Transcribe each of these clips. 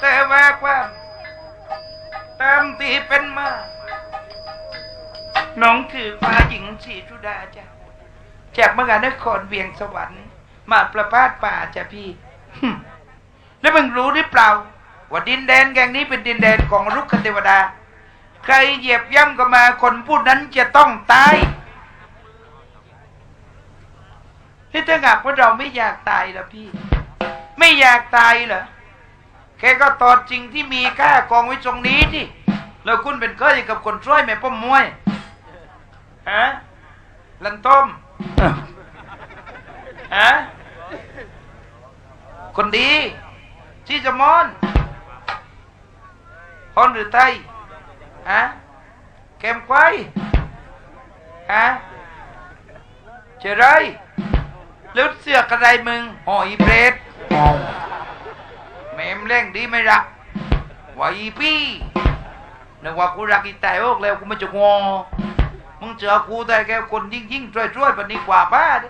แต่ว่าความตามที่เป็นมาน้องคือฟ้าหญิงศรีชุดาจ้ะจากมหานครเวียงสวรรค์ มาประพาสป่าจ้ะพี่แล้วมึงรู้หรือเปล่า ว่าดินแดนแกงนี้เป็นดินแดนของรุกขเทวดา ใครเหยียบย่ำก็มาคนผู้นั้นจะต้องตายที่ถ้าหากว่าเราไม่อยากตายล่ะพี่ ไม่อยากตายเหรอ แกก็ตอดจริงที่มีค่ากองไว้ตรงนี้ที่แล้วคุณเป็นเคยกับคนช่วยแม่ป้อมมวยฮะลันต้มฮะคนดีที่จะมอนฮอนหรือไทยฮะแกมควายฮะเจอไรเลือดเสือกอะไรมึงหอยเบรด ม่มเล่งดีไม่รักว่าอีพี่นึกว่ากูรักอีตายโอกแล้วกูไม่จะงอมึงเจอกูได้แค่คนยิ่งยิ่งช่วยช่วยๆปันนี้กว่าป้าดิ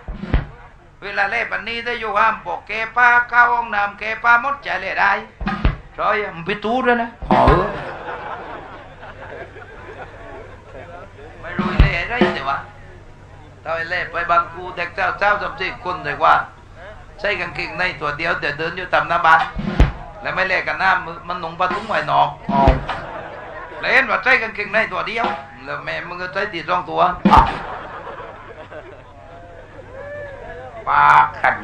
เวลาเล่ปันนี้ได้อยู่ห้ามบอกแกป้าเข้าห้องน้ำแกป้ามดใจเลยได้ช่วยมึงไปตู้ด้วยนะหอไม่รู้เล่อะไรแต่ว่าถ้าไอ้เล่ไปบางกูเด็กเจ้าเจ้าจำสิคนแต่ว่าใช้กางเกงในตัวเดียวแต่เดินอยู่ตามหน้าบ้าน แล้วไม่แลกกันหน้ามือมันหนุ่งปลาตุ้งไหวนอกแล้วเห็นว่าใช้กางเกงในตัวเดียวแล้วแม่มึงก็ใช้ตีสองตัวปาขัน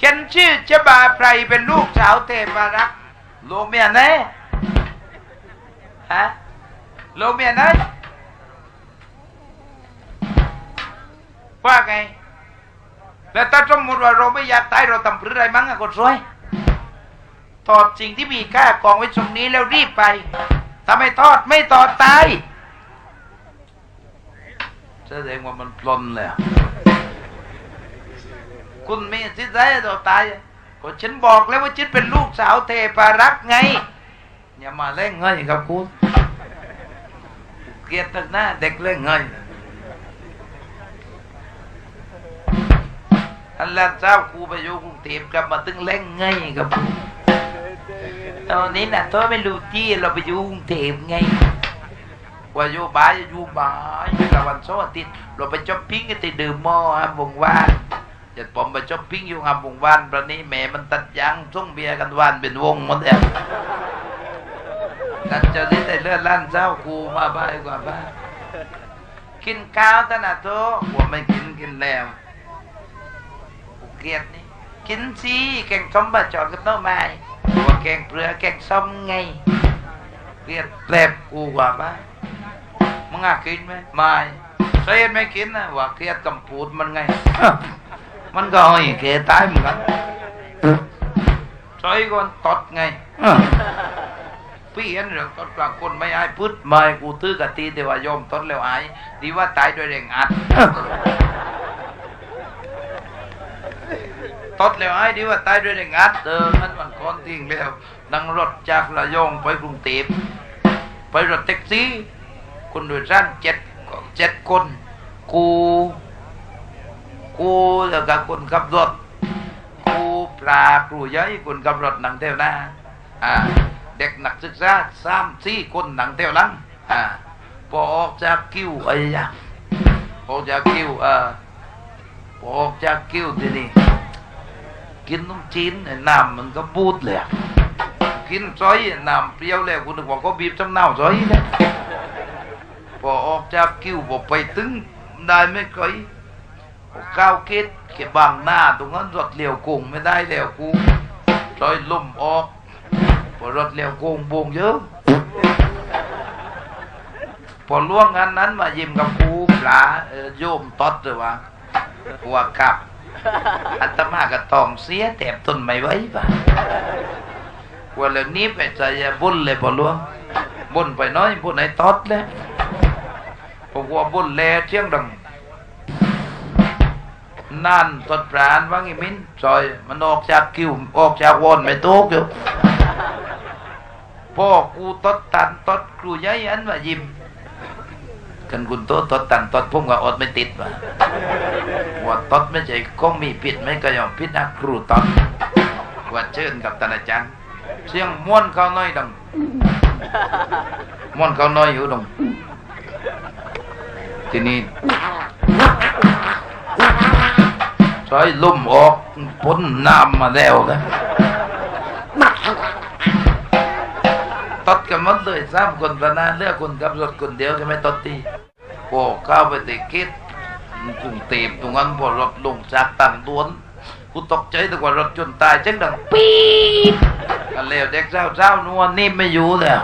ฉันชื่อเจบาไพรเป็นลูกสาวเทพารักษ์โลเมียไหนฮะโลเมียไหนว่าไง แล้วถ้าสมมติว่าเราไม่อยากตายเราทำเพื่ออะไรมั้งอะคนสวยถอดสิ่งที่มีค่ากองไว้ตรงนี้แล้วรีบไปถ้าไมทอดไม่ทอดตายแสดงว่ามันปลนเลยคุณไม่ทิศใจต่อตายก็ฉันบอกแล้วว่าฉันเป็นลูกสาวเทพารักไง อย่ามาเล่นเงยกับคุณเกียดตั้งหน้าเด็กเล่นเงยอัน แรกเจ้าครูไปอยู่กรุงเทพกลับมาตึงเล่งไงกับตอนนี้น่ะตัวไม่รู้ที่เราไปอยู่กรุงเทพไงว่าอยู่บ้านอยู่บ้านอยู่กับวันเสาร์อาทิตย์เราไปช้อปปิ้งกันที่ดื่มมอฮะวงวานจะผมไปช้อปปิ้งอยู่ฮะวงวานประนี้แม่มันตัดยางส่งเบียร์กันวานเป็นวงหมดแล้วกันจะได้แต่เลือนล้านเจ้าครูมาบ้านกว่าบ้านกินข้าวตั้งแต่โตว่าไม่กินกินแล้ว กลียดนี่กินสิแกงส้มบะจอดกับโต๊ะไม้ว่าแกงเปลือแกงส้มไงเกลียดแปลบกูกว่าบ้ามึงอะกินไหมไม่เคยเห็นไม่กินนะว่าเกลียดกำปูดมันไง มันก็ให้เกตายเหมือนกันใช้ก่อนตดไงพี่เห็นเรื่องตดกลางคนไม่อายพึดไม่กูตื้อกะตีแต่ว่ายอมตดแล้วอายดีว่าตายด้วยแรงอัด ตดแล้วไอ้ดีว่าตายด้วยแรงอัดเออมันมันก่อนทิ้งแล้วนั่งรถจากระยองไปกรุงเทพไปรถแท็กซี่ คนโดยสารเจ็ดเจ็ดคน กูกูแล้วก็คนขับรถกูปลาครูย้อยคนขับรถหนังเที่ยวหน้าอ่าเด็กนักศึกษาสามสี่คนหนังเที่ยวหลังอ่าพอออกจากคิวไอ้ยะออกจากคิวอ่า ออกจากคิวทีนี้กินน้ำจีนน้ำมันก็บูดเลยกินซอยน้ำเปรี้ยวแล้วคุณนึกว่าก็บีบจำเน่าซอยนะพอออกจากคิวบอกไปถึงได้ไม่เคยก้าวเกตเก็บบางหน้าตรงนั้นรถเลี้ยวโกงไม่ได้แล้วกูซอยล่มออกพอรถเลี้ยวโกงบงเยอะพอล่วงงานนั้นมายิ้มกับกูปลาโยมตอดเลยว่ ว่ากับอัตมาก็ตองเสียแถบต้นไม่ไหวป่ะว่าเรื่องนี้ไปใจบุญเลยพอหลวงบุญไปน้อยบุญไอ้ตอดเลยผมว่าบุญแลเชียงดังนั่นตดปราณว่างอีมินซอยมันออกจากคิวออกจากวอนไม่ตกอยู่พ่อกูตดตันตดครูย้ายอันว่ายิ้ม กันคุณโตตดตันตดพุ่มกับอดไม่ติดว่ะว่าตดไม่ใช่ก็มีพิษไม่ก็ยอมพิษนะครูตดว่าเชิญกับท่าอาจารย์เสียงม้วนเขาน้อยดังม้วนเขาน้อยอยู่ดังทีนี้ใช้ลุ่มออกพ้นน้ำมาแล้วนะตดกันหมดเลยสามคนประนาเลือกคนกับรถคนเดียวใช่ไหมตดตี โอ้เข้าไปติคิดกรุงเทพตรงนั้นพอรถลงจากต่างดวนกูตกใจแต่ว่ารถจนตายจังดังปี๊ดกันแล้วเด็กเจ้าเจ้านวลนี่ไม่อยู่แล้ว